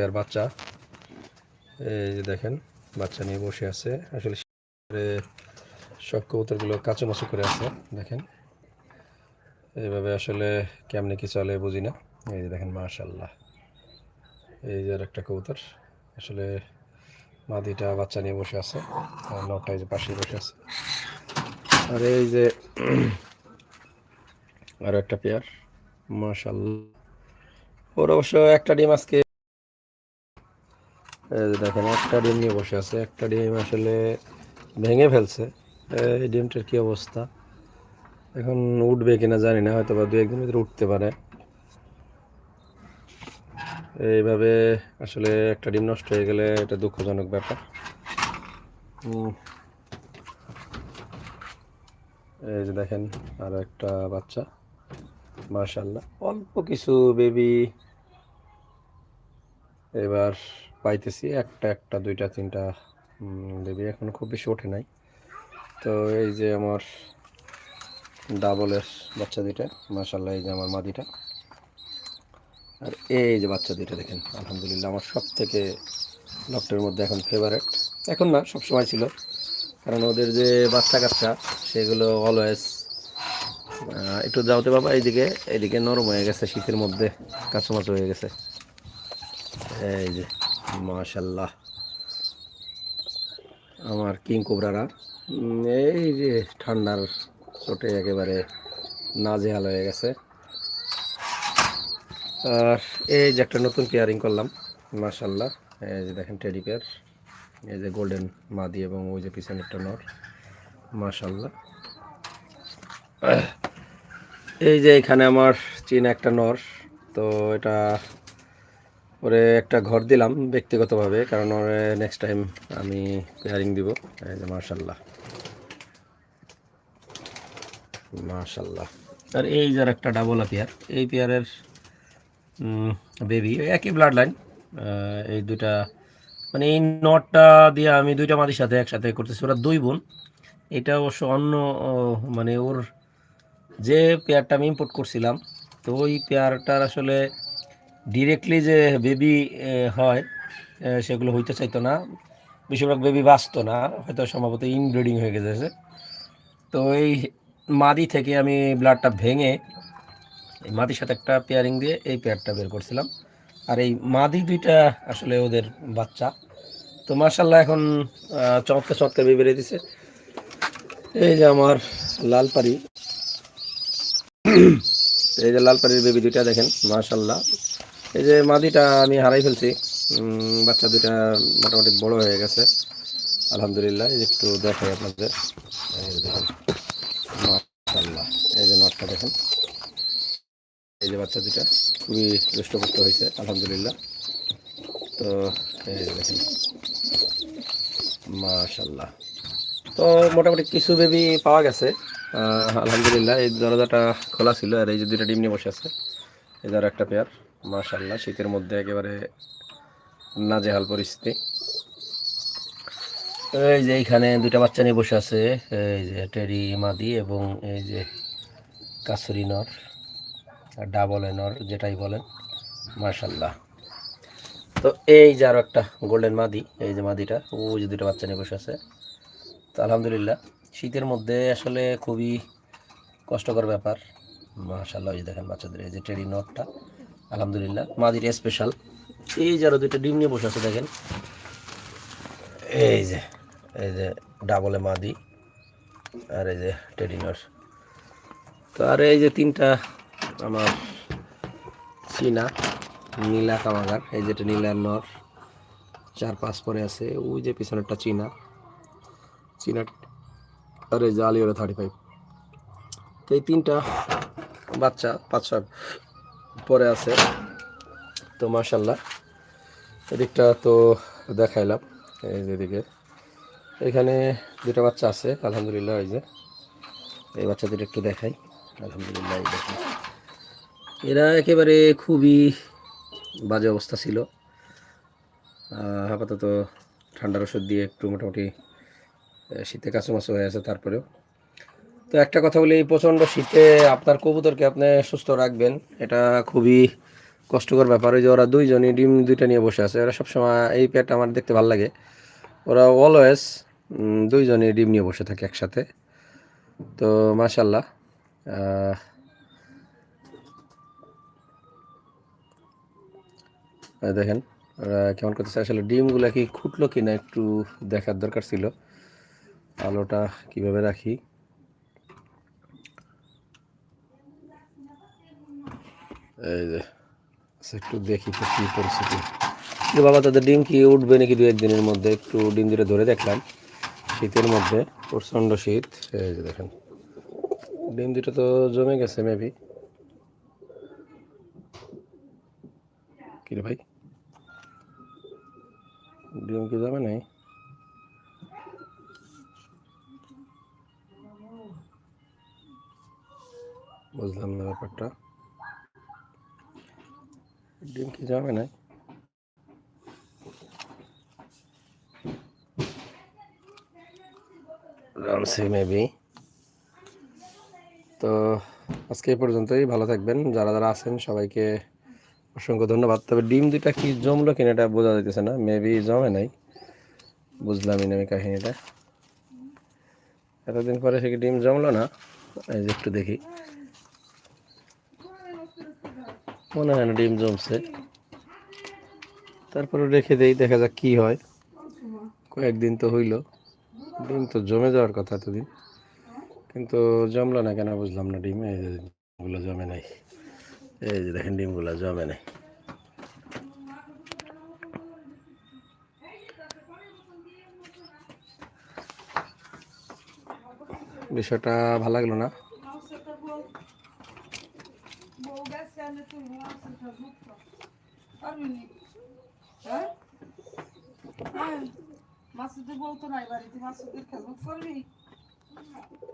Pair বাচ্চা। এই যে দেখেন, বাচ্চা নিয়ে বসে আছে। আসলে সব কবুতরগুলো কাঁচুমাচু করে আছে, দেখেন। এইভাবে আসলে কেমনে কি চলে বুঝি না। এই যে দেখেন মাশাল্লাহ এই যে আর একটা কবুতর। আসলে মাদিটা বাচ্চা নিয়ে বসে আছে, আর নটা যে পাশে বসে আছে। আর এই যে আরও একটা পেয়ার মাশাল্লাহ ওর অবশ্য একটা ডিম আজকে দেখেন, একটা ডিম নিয়ে বসে আছে। একটা ডিম আসলে ভেঙে ফেলছে। এই ডিমটার কী অবস্থা? এখন উঠবে কিনা জানি না হয়তো বা দু একদিন ভিতরে উঠতে পারে। এইভাবে আসলে একটা ডিম নষ্ট হয়ে গেলে এটা দুঃখজনক ব্যাপার। এই যে দেখেন, আরও একটা বাচ্চা। মার্শাল্লাহ অল্প কিছু বেবি এবার পাইতেছি, একটা একটা, দুইটা, তিনটা বেবি এখন খুব বেশি ওঠে নাই। তো এই যে আমার ডাবলের বাচ্চা দুইটা মার্শাল্লাহ এই যে আমার মাদিটা। আর এই যে বাচ্চা দুইটা দেখেন, আলহামদুলিল্লাহ, আমার সব থেকে লকটের মধ্যে এখন ফেভারেট এখন না সব সময় ছিল। কারণ ওদের যে বাচ্চা কাচ্চা, সেগুলো অলওয়েজ একটু যাওতে বাবা, এইদিকে এইদিকে নরম হয়ে গেছে, শীতের মধ্যে কাঁচুমাচু হয়ে গেছে। এই যে মাশাল্লাহ। আমার কিং কোবরারা এই যে ঠান্ডার চোটে একেবারে নাজেহাল হয়ে গেছে। আর এই যে একটা নতুন পেয়ারিং করলাম, মাশাল্লাহ। এই যে দেখেন টেডি পেয়ার এই যে গোল্ডেন মাদি এবং ওই যে পিছনে একটা নর, মাশাল্লাহ। এই যে এখানে আমার চীন একটা নর, তো এটা ওরে একটা ঘর দিলাম ব্যক্তিগতভাবে, কারণ ওরে নেক্সট টাইম আমি পেয়ারিং দিব। এই যে মাশাল্লাহ মাশাল্লাহ আর এই যার একটা ডাবল পেয়ার এই পেয়ারের বেবি একই ব্লাড লাইন এই দুটা মানে এই নটটা দিয়ে আমি দুইটা মাদির সাথে একসাথে করতেছি। ওরা দুই বোন, এটা অবশ্য অন্য মানে ওর যে পেয়ারটা আমি ইম্পোর্ট করছিলাম, তো ওই পেয়ারটার আসলে ডিরেক্টলি যে বেবি হয় সেগুলো হইতে চাইতো না। বেশিরভাগ বেবি বাঁচতো না, হয়তো সম্ভবত ইনব্রিডিং হয়ে গেছে। তো এই মাদি থেকে আমি ব্লাডটা ভেঙে এই মাদির সাথে একটা পেয়ারিং দিয়ে এই পেয়ারটা বের করছিলাম। আর এই মাদি দুইটা আসলে ওদের বাচ্চা। তো মার্শাল্লাহ এখন চমৎকার চমৎকার বেবি বেরিয়ে দিছে এই যে আমার লালপাড়ি এই যে লালপাড়ির বেবি দুইটা দেখেন মার্শাল্লাহ এই যে মাদিটা আমি হারাই ফেলছি। বাচ্চা দুইটা মোটামুটি বড় হয়ে গেছে। আলহামদুলিল্লাহ, এই যে একটু দেখাই আপনাদের। এই যে মাশাল্লাহ এই যে নটটা দেখেন। এই যে বাচ্চা দুটা খুবই দুষ্টপুষ্ট হয়েছে, আলহামদুলিল্লাহ। তো, এই যে দেখেন মাশাল্লাহ তো, মোটামুটি কিছু বেবি পাওয়া গেছে। আলহামদুলিল্লাহ, এই দরজাটা খোলা ছিল আর এই যে দুটা ডিম নিয়ে বসে আছে। এই ধর একটা পেয়ার মাশাল্লাহ শীতের মধ্যে একেবারে নাজেহাল পরিস্থিতি। এই যে এইখানে দুটা বাচ্চা নিয়ে বসে আছে, এই যে টেরি মাদি এবং এই যে কাসুরি নর ডাবল নর যেটাই বলেন মার্শাল্লাহ তো এই যে আরও একটা গোল্ডেন মাদি, এই যে মাদিটা, ও যে দুটো বাচ্চা নিয়ে বসে আছে। তো আলহামদুলিল্লাহ, শীতের মধ্যে আসলে খুবই কষ্টকর ব্যাপার। মাশাল্লাহ ওই দেখেন বাচ্চাদের, এই যে টেরি নটটা আলহামদুলিল্লাহ, মাদির স্পেশাল এই যে আরও দুটো ডিম নিয়ে বসে আছে দেখেন। এই যে এই যে ডাবলে মাদি আর এই যে টেডি নর তো আর এই যে তিনটা আমার চীনা, নীলা কামাগার, এই যেটা নীলার নর। চার পাঁচ পরে আছে, ওই যে পিছনেরটা চীনা। চীনা, আর এই যে আলিওরা থার্টি ফাইভ তো এই তিনটা বাচ্চা, পাঁচ ছয় পরে আছে। তো মার্শাল্লাহ এদিকটা তো দেখাইলাম, এই যে এদিকে। এখানে দুটো বাচ্চা আছে, আলহামদুলিল্লাহ, এই যে। এই বাচ্চাদের একটু দেখাই। আলহামদুলিল্লাহ, এই দেখুন। এরা একেবারে খুবই বাজে অবস্থা ছিল। আপাতত ঠান্ডার ওষুধ দিয়ে একটু মোটামুটি শীতে কাছুমাছু হয়ে আছে তারপরেও। তো একটা কথা বলি প্রচণ্ড শীতে আপনার কবুতরকে আপনি সুস্থ রাখবেন, এটা খুবই কষ্টকর ব্যাপার। ওই যে ওরা দুইজনই ডিম দুইটা নিয়ে বসে আছে, ওরা সবসময় এই পেট আমার দেখতে ভালো লাগে। ওরা অলওয়েজ দুইজনই ডিম নিয়ে বসে থাকে একসাথে। তো মাশাল্লাহ দেখেন, ওরা কেমন করতেছে, আসলে ডিমগুলো কি খুঁটলো কিনা একটু দেখার দরকার ছিল। আলোটা কীভাবে রাখি? এই যে আচ্ছা, একটু দেখি তো কি পরিস্থিতি। বাবা তাদের ডিম কি উঠবে নাকি দু একদিনের মধ্যে? একটু ডিম দুটো ধরে দেখলাম। শীতের মধ্যে প্রচণ্ড শীত। এই যে দেখেন ডিম দুটো তো জমে গেছে মেবি কিরে ভাই? ডিম কি জমে নাই? বুঝলাম না ব্যাপারটা। ডিম কি জমে নাই রামসি মেবি তো আজকে এই পর্যন্তই, ভালো থাকবেন। যারা যারা আছেন, সবাইকে অসংখ্য ধন্যবাদ। তবে ডিম দুইটা কি জমলো কিনা এটা বোঝা যাইতেছে না। মেবি জমে নাই। বুঝলামই না আমি কাহিনীটা। এতদিন পরে সে কি ডিম জমলো না? এই যে একটু দেখি। মনে হয় না ডিম জমছে। তারপরে রেখে দেই, দেখা যাক কি হয়। কয়েকদিন তো হইল। ডিম তো জমে যাওয়ার কথা এতদিন। কিন্তু জমলো না কেন বুঝলাম না ডিম, এই ডিমগুলো জমে নাই। এই যে দেখেন ডিমগুলো জমে নাই। বিষয়টা ভালো লাগল না বউ গেছে আমি তুই আছে ফেসবুক পারবি নি হ্যাঁ হ্যাঁ মাসুদের বলতো নাই বাড়িতে মাসুদের ফেসবুক করবি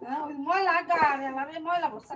হ্যাঁ ওই ময়লা গাড়ি আমার ময়লা বসা